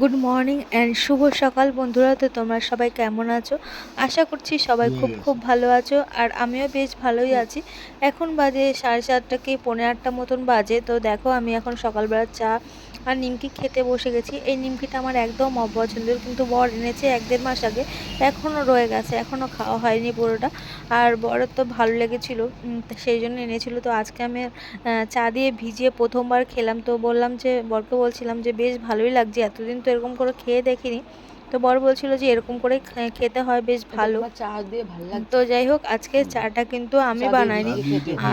Good morning and শুভ সকাল বন্ধুরা। তো তোমরা সবাই কেমন আছো? আশা করছি সবাই খুব খুব ভালো আছো আর আমিও বেশ ভালোই আছি। এখন বাজে সাড়ে চারটা কি পৌনে আটটা মতন বাজে। তো দেখো আমি এখন সকালবেলা চা আর নিমকি খেতে বসে গেছি। এই নিমকিটা আমার একদম অপছন্দের, কিন্তু বর এনেছে এক দেড় মাস আগে। এখনও রয়ে গেছে, এখনও খাওয়া হয়নি পুরোটা। আর বরের তো ভালো লেগেছিল সেই জন্য এনেছিল। তো আজকে আমি চা দিয়ে ভিজিয়ে প্রথমবার খেলাম। তো বললাম যে, বরকে বলছিলাম যে, বেশ ভালোই লাগছে, এতদিন তো এরকম করে খেয়ে দেখিনি। তো বর বলছিল যে এরকম করে খেতে হয় বেশ ভালো। চা দিয়ে ভালো লাগছে। তো যাই হোক আজকে চাটা কিন্তু আমি বানাইনি।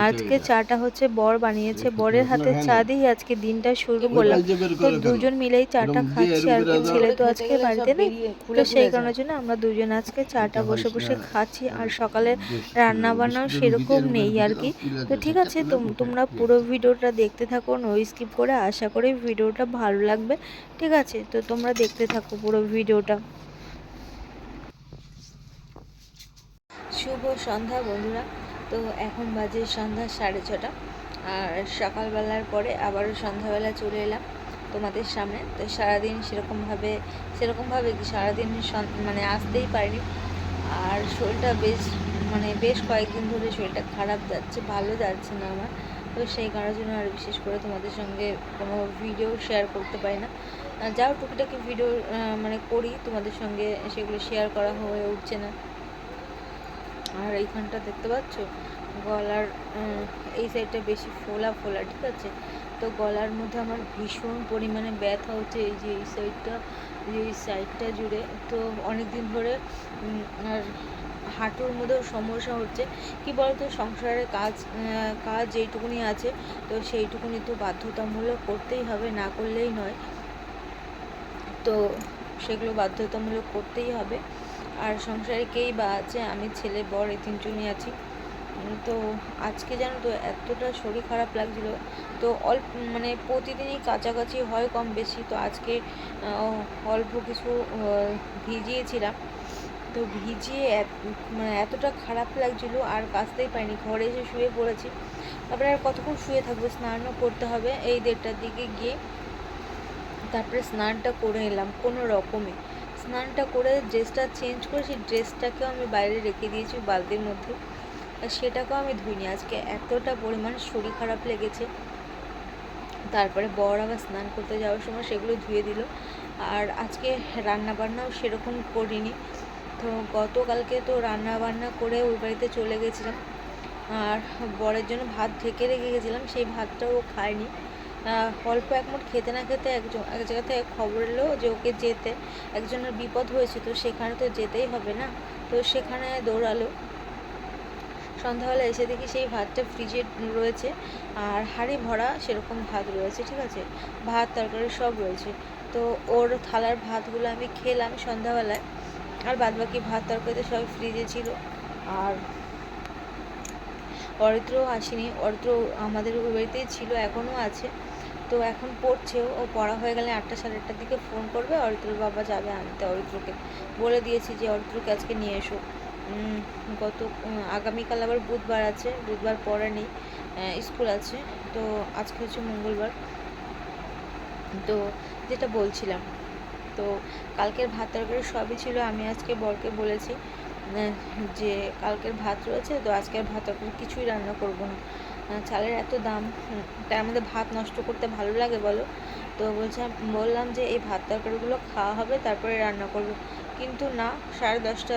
আজকে চাটা হচ্ছে বর বানিয়েছে। বরের হাতে চা দিয়ে আজকে দিনটা শুরু করলাম। তো দুজন মিলেই চাটা খাচ্ছি আর কি। ছেলে তো আজকে বাড়িতে নেই। তো সেই কারণের জন্য আমরা দুজন আজকে চাটা বসে বসে খাচ্ছি। আর সকালে রান্না বান্নাও সেরকম নেই আর কি। তো ঠিক আছে তোম- তোমরা পুরো ভিডিওটা দেখতে থাকো নো স্কিপ করে। আশা করি ভিডিওটা ভালো লাগবে। ঠিক আছে তো তোমরা দেখতে থাকো পুরো ভিডিওটা। শুভ সন্ধ্যা বন্ধুরা। তো এখন বাজে সন্ধ্যা সাড়ে ছটা। আর সকালবেলার পরে আবারও সন্ধ্যাবেলা চলে এলাম তোমাদের সামনে। তো সারাদিন সেরকমভাবে সেরকমভাবে কি সারাদিন মানে আসতেই পারিনি। আর শরীরটা বেশ মানে বেশ কয়েকদিন ধরে শরীরটা খারাপ যাচ্ছে, ভালো যাচ্ছে না আমার। তো সেই কারণের জন্য আর বিশেষ করে তোমাদের সঙ্গে কোনো ভিডিও শেয়ার করতে পারি না। যাও, টুকিটাকি ভিডিও মানে করি, তোমাদের সঙ্গে সেগুলো শেয়ার করা হয়ে উঠছে না। আর এইখানটা দেখতে পাচ্ছ? গলার এই সাইডটা বেশি ফোলা ফোলা, ঠিক আছে? তো গলার মধ্যে আমার ভীষণ পরিমাণে ব্যথা হচ্ছে এই যে এই সাইডটা এই সাইডটা জুড়ে। তো অনেক দিন ধরে আর হাঁটুর মধ্যেও সমস্যা হচ্ছে। কি বলতো? সংসারের কাজ কাজ যেইটুকুনি আছে, তো সেইটুকুনি তো বাধ্যতামূলক করতেই হবে, না করলেই নয়। তো সেগুলো বাধ্যতামূলক করতেই হবে। আর সংসারে কেই বা আছে, আমি ছেলে, বর, এই তিনজনই আছি। তো আজকে জানো তো এতটা শরীর খারাপ লাগছিল। তো অল্প মানে প্রতিদিনই কাছাকাছি হয় কম বেশি। তো আজকে অল্প কিছু ভিজিয়েছিলাম। তো ভিজিয়ে মানে এতটা খারাপ লাগছিল আর কাচতেই পারিনি। ঘরে এসে শুয়ে পড়েছি। তারপরে আর কতক্ষণ শুয়ে থাকব? স্নানও করতে হবে। এই দেড়টার দিকে গিয়ে তারপরে স্নানটা করে এলাম কোনো রকমে। স্নানটা করে ড্রেসটা চেঞ্জ করে সেই ড্রেসটাকেও আমি বাইরে রেখে দিয়েছি বালতির মধ্যে। আর সেটাকেও আমি ধুইনি। আজকে এতটা পরিমাণ শরীর খারাপ লেগেছে। তারপরে বর আবার স্নান করতে যাওয়ার সময় সেগুলো ধুয়ে দিল। আর আজকে রান্না বান্নাও সেরকম করিনি। তো গতকালকে তো রান্না বান্না করে ওই বাড়িতে চলে গেছিলাম। আর বরের জন্য ভাত ঢেকে রেখে গেছিলাম, সেই ভাতটাও খায়নি। অল্প এক মুঠ খেতে না খেতে একজন এক জায়গা থেকে খবর এলো যে ওকে যেতে, একজনের বিপদ হয়েছে, তো সেখানে তো যেতেই হবে না? তো সেখানে দৌড়ালো। সন্ধ্যাবেলা এসে দেখি সেই ভাতটা ফ্রিজে রয়েছে, আর হাঁড়ি ভরা সেরকম ভাত রয়েছে, ঠিক আছে? ভাত, তরকারি সব রয়েছে। তো ওর থালার ভাতগুলো আমি খেলাম সন্ধ্যাবেলায়, আর বাদ বাকি ভাত, তরকারি তো সব ফ্রিজে ছিল। আর অরিত্রও আসেনি, অরিত্র আমাদের বাড়িতেই ছিল, এখনও আছে। তো এখন পড়ছেও ও পড়া হয়ে গেলে আটটা সাড়ে আটটার দিকে ফোন করবে অরিত্রর বাবা যাবে আনতে অরিত্রকে বলে দিয়েছি যে অরিত্রকে আজকে নিয়ে এসো। গত আগামীকাল আবার বুধবার আছে, বুধবার পরে নেই স্কুল আছে, তো আজকে হচ্ছে মঙ্গলবার। তো যেটা বলছিলাম, তো কালকের ভাত তরকারি সবই ছিল, আমি আজকে বরকে বলেছি যে কালকের ভাত রয়েছে, তো আজকের ভাত তরকারি কিছুই রান্না করব না। চালের এত দাম, তাই আমাদের ভাত নষ্ট করতে ভালো লাগে বলো? তো বলছিলাম বললাম যে এই ভাত তরকারিগুলো খাওয়া হবে, তারপরে রান্না করব। কিন্তু না, সাড়ে দশটা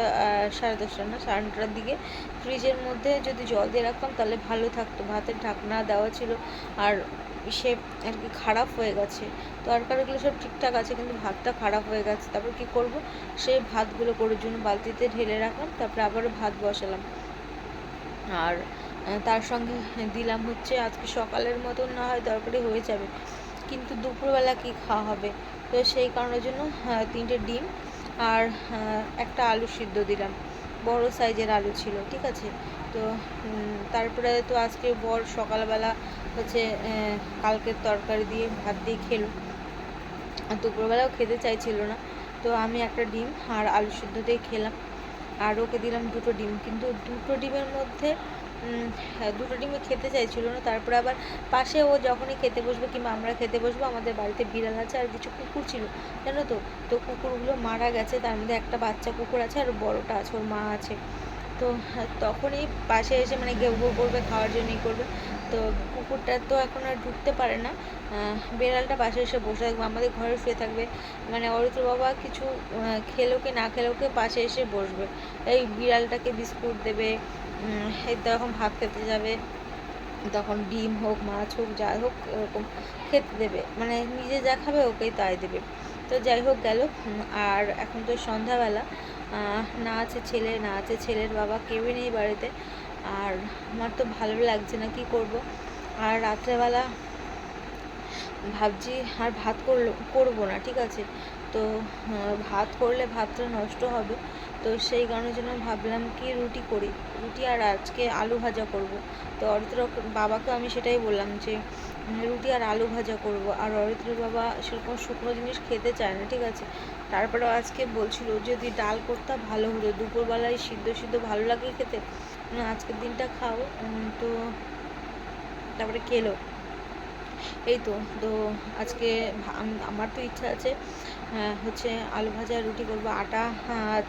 সাড়ে দশটা না, সাড়ে নটার দিকে ফ্রিজের মধ্যে যদি জল দিয়ে রাখতাম, তাহলে ভালো থাকতো। ভাতের ঢাকনা দেওয়া ছিল, আর সে আর কি খারাপ হয়ে গেছে। তরকারিগুলো সব ঠিকঠাক আছে, কিন্তু ভাতটা খারাপ হয়ে গেছে। তারপর কি করব? সেই ভাতগুলো করার জন্য বালতিতে ঢেলে রাখলাম, তারপরে আবারও ভাত বসালাম। আর তার সঙ্গে দিলাম হচ্ছে আজকে সকালের মতন না হয় তরকারি হয়ে যাবে। কিন্তু দুপুরবেলা কি খাওয়া হবে? তো সেই কারণের জন্য তিনটে ডিম আর একটা আলু সিদ্ধ দিলাম। বড় সাইজের আলু ছিল, ঠিক আছে? তো তারপরে তো আজকে বর সকালবেলা হচ্ছে কালকের তরকারি দিয়ে ভাত দিয়ে খেলো। আর দুপুরবেলাও খেতে চাইছিল না। তো আমি একটা ডিম আর আলু সিদ্ধ দিয়ে খেলাম। আর ওকে দিলাম দুটো ডিম। কিন্তু দুটো ডিমের মধ্যে দুটো ডিমই খেতে চাইছিল না। তারপরে আবার পাশে ও যখনই খেতে বসবে কিংবা আমরা খেতে বসবো আমাদের বাড়িতে বিড়াল আছে আর কিছু কুকুর ছিল জানো তো? তো কুকুরগুলো মারা গেছে তার মধ্যে একটা বাচ্চা কুকুর আছে আর বড়টা আছে ওর মা আছে। তো হ্যাঁ, তখনই পাশে এসে মানে ঘেউ ঘেউ করবে খাওয়ার জন্যই করবে। তো কুকুরটা তো এখন আর ঢুকতে পারে না। বেড়ালটা পাশে এসে বসে থাকবে আমাদের ঘরে শুয়ে থাকবে। মানে অরিত্র বাবা কিছু আহ, খেলো কি না খেলেও কি পাশে এসে বসবে। এই বিড়ালটাকে বিস্কুট দেবে এই এখন ভাত খেতে যাবে। তখন ডিম হোক, মাছ হোক, যাই হোক, এরকম খেতে দেবে। মানে নিজে যা খাবে ওকেই তাই দেবে। তো যাই হোক গেল। আর এখন তো সন্ধ্যাবেলা। না আছে ছেলে, না আছে ছেলের বাবা, কেউই নেই বাড়িতে। আর আমার তো ভালো লাগছে না, কি করব? আর রাত্রেবেলা ভাবছি আর ভাত করল, করব না, ঠিক আছে? তো ভাত করলে ভাতটা নষ্ট হবে। তো সেই কারণের জন্য ভাবলাম কি রুটি করি? রুটি আর আজকে আলু ভাজা করব। তো অরিত্র বাবাকে আমি সেটাই বললাম যে, রুটি আর আলু ভাজা করব। আর অরিত্রের বাবা সেরকম শুকনো জিনিস খেতে চায় না, ঠিক আছে? তারপরেও আজকে বলছিল যদি ডাল করতাম ভালো হতো। দুপুরবেলায় সিদ্ধ সিদ্ধ ভালো লাগে খেতে? আজকের দিনটা খাও। তো তারপরে খেলো। এই তো তো আজকে আমার তো ইচ্ছা আছে হচ্ছে আলু ভাজা, রুটি করব, আটা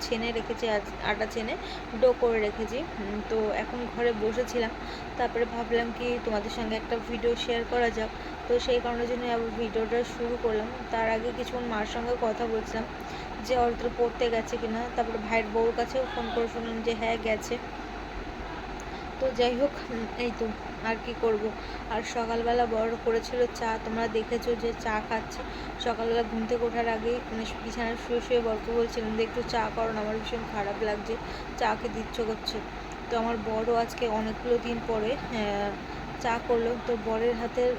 ছেনে রেখেছি, আজ আটা ছেনে, ডো করে রেখেছি তো এখন ঘরে বসেছিলাম, তারপরে ভাবলাম কি তোমাদের সঙ্গে একটা ভিডিও শেয়ার করা যাক, তো সেই কারণের জন্য আবার ভিডিওটা শুরু করলাম, তার আগে কিছুক্ষণ মার সঙ্গে কথা বলছিলাম, যে অরিত্র পড়তে গেছে কিনা, তারপরে ভাইয়ের বউর কাছেও ফোন করে শুনলাম যে হ্যাঁ গেছে তো যাই হোক, এই তো আর কি করব। আর সকালবেলা বড় করেছিল চা, তোমরা দেখেছ যে চা খাচ্ছে। সকালবেলা ঘুম থেকে ওঠার আগে মানে বিছানায় শুয়ে শুয়ে বরকে বলছিলাম যে একটু চা করো না, আমার ভীষণ খারাপ লাগছে, চা খেতে ইচ্ছে করছে। তো আমার বড় আজকে অনেকগুলো দিন পরে চা করল। তো বরের হাতের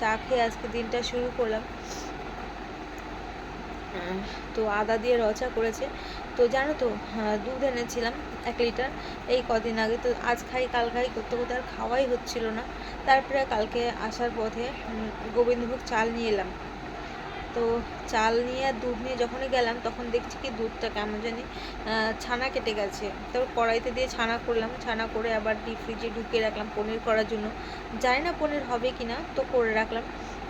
চা খেয়ে আজকে দিনটা শুরু করলাম। তো আদা দিয়ে রচা করেছে। তো জানো তো আহ, দুধ এনেছিলাম এক লিটার। এই কদিন আগে তো আজ খাই কাল খাই করতে করতে আর খাওয়াই হচ্ছিল না। তারপরে কালকে আসার পথে গোবিন্দভোগ চাল নিয়ে এলাম। তো চাল নিয়ে আর দুধ নিয়ে যখনই গেলাম তখন দেখছি কি দুধটা কেমন জানি ছানা কেটে গেছে। তারপর কড়াইতে দিয়ে ছানা করলাম। ছানা করে আবার ডিপ ফ্রিজে ঢুকিয়ে রাখলাম পনির করার জন্য। জানি না পনির হবে কি না তো করে রাখলাম।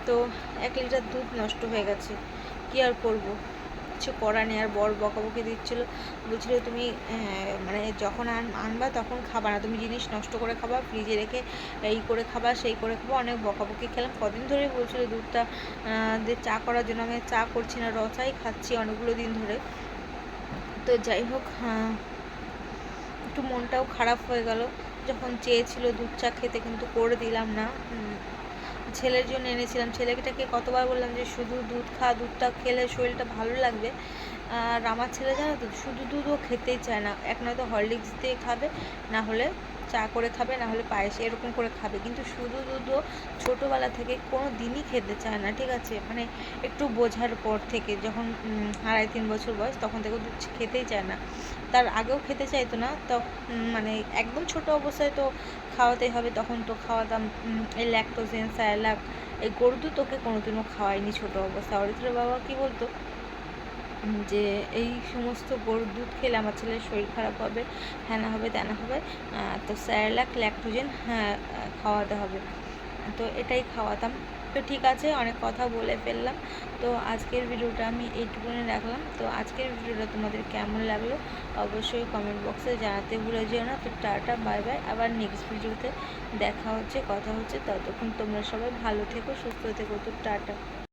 তো এক লিটার দুধ নষ্ট হয়ে গেছে। কি আর করব? কিছু করার নেই আর বর বকাবকি দিচ্ছিল। বলছিল, তুমি মানে যখন আন, আনবা তখন খাবা না। তুমি জিনিস নষ্ট করে খাবা, ফ্রিজে রেখে এই করে খাবা, সেই করে খাবা। অনেক বকাবকি খেলাম। কদিন ধরেই বলছিল, দুধটা দিয়ে চা করার জন্য। আমি চা করছি না রচাই খাচ্ছি অনেকগুলো দিন ধরে। তো যাই হোক একটু মনটাও খারাপ হয়ে গেল। যখন চেয়েছিল দুধ চা খেতে, কিন্তু করে দিলাম না। ছেলের জন্য এনেছিলাম। ছেলেটাকে কতবার বললাম যে শুধু দুধ খা, দুধটা খেলে শরীরটা ভালো লাগবে। আর আমার ছেলে জানো তো, শুধু দুধও খেতেই চায় না। এক নয়তো হরলিক্স দিয়ে খাবে, না হলে চা করে খাবে, না হলে পায়েস, এরকম করে খাবে। কিন্তু শুধু দুধও ছোটোবেলা থেকে কোনো দিনই খেতে চায় না, ঠিক আছে? মানে একটু বোঝার পর থেকে, যখন আড়াই, তিন বছর বয়স, তখন থেকে দুধ খেতেই চায় না। তার আগেও খেতে চাইতো না, তো মানে একদম ছোট অবস্থায় তো খাওয়াতেই হবে, তখন তো খাওয়াতাম এই ল্যাকটোজেন স্যালাক এই গরু দুধ ওকে কোনোদিনও খাওয়াইনি ছোট অবস্থায় অরিত্রের বাবা কি বলতো? যে এই সমস্ত গরুর দুধ খেলে আমার ছেলের শরীর খারাপ হবে, হ্যানা হবে, ত্যানা হবে তো স্যারলাক ল্যাকটোজেন হ্যাঁ খাওয়াতে হবে। তো এটাই খাওয়াতাম। তো ঠিক আছে, অনেক কথা বলে ফেললাম। তো আজকের ভিডিওটা আমি এইটুকুনি রাখলাম। তো আজকের ভিডিওটা তোমাদের কেমন লাগল অবশ্যই কমেন্ট বক্সে জানাতে ভুলে যেও না। তো টাটা বাই বাই আবার নেক্সট ভিডিওতে দেখা হচ্ছে, কথা হচ্ছে। ততক্ষণ তোমরা সবাই ভালো থেকো, সুস্থ থেকো। তো টাটা।